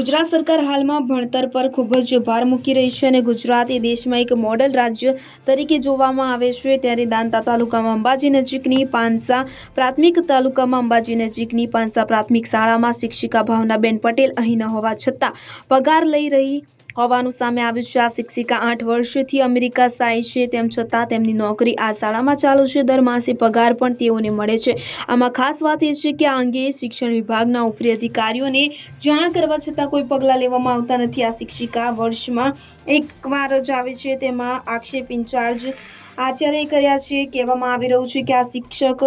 ગુજરાત સરકાર હાલમાં ભણતર પર ખૂબ જ ભાર મૂકી રહી છે અને ગુજરાત એ દેશમાં એક મોડલ રાજ્ય તરીકે જોવામાં આવે છે. ત્યારે દાંતા તાલુકામાં અંબાજી નજીકની પાંસા પ્રાથમિક તાલુકામાં અંબાજી નજીકની પાંસા પ્રાથમિક શાળામાં શિક્ષિકા ભાવનાબેન પટેલ અહીં ન હોવા છતાં પગાર લઈ રહી હોવાનું સામે આવ્યું છે. આ શિક્ષિકા આઠ વર્ષથી અમેરિકા સાય છે. તેમ છતાં તેમની નોકરી આ શાળામાં ચાલુ છે. દર માસે પગાર પણ તેઓને મળે છે. આમાં ખાસ વાત એ છે કે આ અંગે શિક્ષણ વિભાગના ઉપરી અધિકારીઓને જાણ કરવા છતાં કોઈ પગલાં લેવામાં આવતા નથી. આ શિક્ષિકા વર્ષમાં એકવાર જ આવે છે. તેમાં આક્ષેપ ઇન્ચાર્જ આચાર્ય કર્યા છે. કહેવામાં આવી રહ્યું છે કે આ શિક્ષક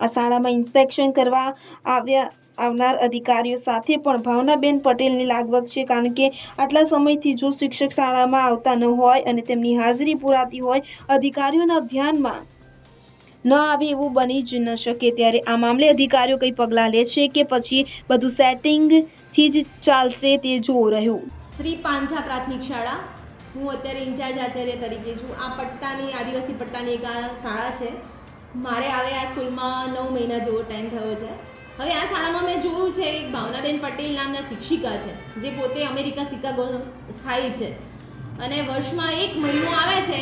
આ શાળામાં ઇન્સ્પેક્શન કરવા આવ્યા આવનાર અધિકારીઓ સાથે પણ ભાવનાબેન પટેલની લાગવગ છે, કારણ કે આટલા સમયથી જો શિક્ષક શાળામાં આવતા ન હોય અને તેમની હાજરી પુરાતી હોય, અધિકારીઓના ધ્યાનમાં ન આવે એવું બની જ ન શકે. ત્યારે આ મામલે અધિકારીઓ કંઈ પગલાં લે છે કે પછી બધું સેટિંગથી જ ચાલશે તે જોવું રહ્યું. શ્રી પાંજા પ્રાથમિક શાળા. હું અત્યારે ઇન્ચાર્જ આચાર્ય તરીકે છું. આ પટ્ટાની, આદિવાસી પટ્ટાની એક શાળા છે. મારે આવે આ સ્કૂલમાં નવ મહિના જેવો ટાઈમ થયો છે. હવે આ શાળામાં મેં જોયું છે એક ભાવનાબેન પટેલ નામના શિક્ષિકા છે, જે પોતે અમેરિકા શિકાગો સ્થાયી છે. અને વર્ષમાં એક મહિનો આવે છે,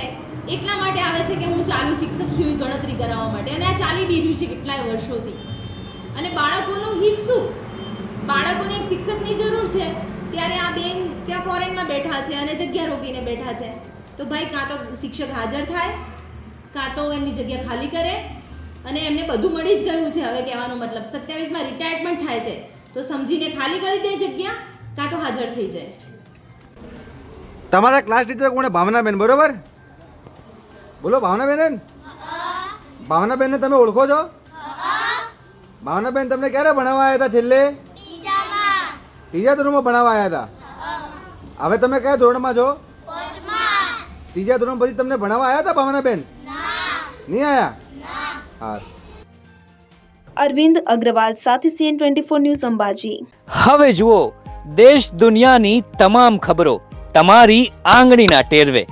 એટલા માટે આવે છે કે હું ચાલુ શિક્ષક છું ગણતરી કરાવવા માટે. અને આ ચાલી બી છે કેટલાય વર્ષોથી. અને બાળકોનું હિત શું? બાળકોને એક શિક્ષકની જરૂર છે. ત્યારે આ બેન ત્યાં ફોરેનમાં બેઠા છે અને જગ્યા રોકીને બેઠા છે. તો ભાઈ, કાં તો શિક્ષક હાજર થાય, કાં તો એમની જગ્યા ખાલી કરે અને એમને બધું મળી જ ગયું છે હવે કહેવાનો મતલબ. સત્યાવીસમાં રિટાયરમેન્ટ થાય છે. તો સમજીને ખાલી કરી દે જગ્યા કાં તો હાજર થઈ જાય. તમારા ક્લાસ ટીચર કોણે ભાવનાબેન બરોબર? બોલો ભાવનાબેન? ભાવનાબેનને તમે ઓળખો છો? ભાવનાબેન તમને ક્યારે ભણાવવા આવ્યા હતા છેલ્લે? ત્રીજા ધોરણમાં ભણાવવા આવ્યા હતા? હવે તમે કયા ધોરણમાં છો? ત્રીજા ધોરણ પછી તમને ભણાવવા આવ્યા હતા ભાવનાબેન? નહીં આયા? હા અરવિંદ અગ્રવાલ સાથે CN twenty four news Ambaji. હવે જુઓ દેશ દુનિયાની તમામ ખબરો તમારી આંગળીના ટેરવે.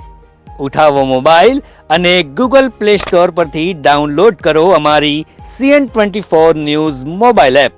ઉઠાવો મોબાઈલ અને ગૂગલ પ્લે સ્ટોર પરથી ડાઉનલોડ કરો અમારી CN twenty four news mobile app.